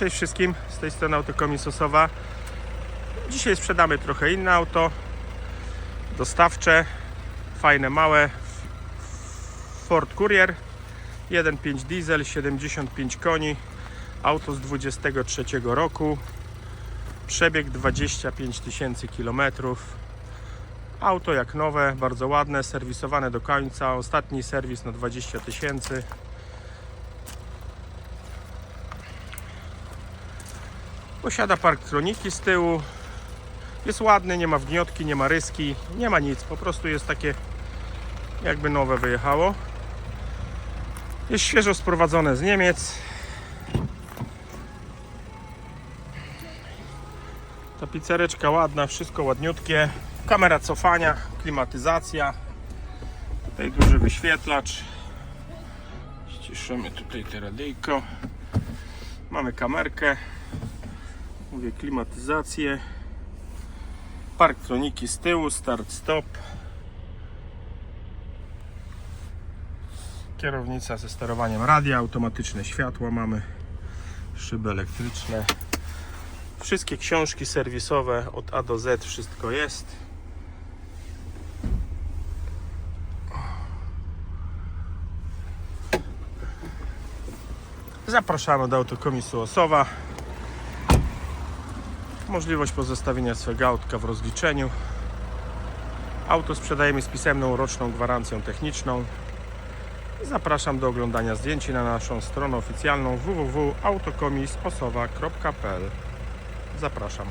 Cześć wszystkim, z tej strony Autokomis Osowa. Dzisiaj sprzedamy trochę inne auto, dostawcze, fajne, małe Ford Courier 1.5 diesel, 75 koni, auto z 23 roku, przebieg 25 tysięcy kilometrów. Auto jak nowe, bardzo ładne, serwisowane do końca, ostatni serwis na 20 tysięcy. Posiada park kroniki z tyłu. Jest ładny, nie ma wgniotki, nie ma ryski, nie ma nic. Po prostu jest takie jakby nowe wyjechało. Jest świeżo sprowadzone z Niemiec. Tapicereczka ładna, wszystko ładniutkie. Kamera cofania, klimatyzacja. Tutaj duży wyświetlacz. Ściszymy tutaj te radyjko. Mamy kamerkę. Mówię klimatyzację. Park troniki z tyłu, start stop. Kierownica ze sterowaniem radia, automatyczne światła mamy, szyby elektryczne. Wszystkie książki serwisowe od A do Z, wszystko jest. Zapraszamy do autokomisu Osowa. Możliwość pozostawienia swego autka w rozliczeniu. Auto sprzedajemy z pisemną roczną gwarancją techniczną. Zapraszam do oglądania zdjęć na naszą stronę oficjalną www.autokomisosowa.pl Zapraszam.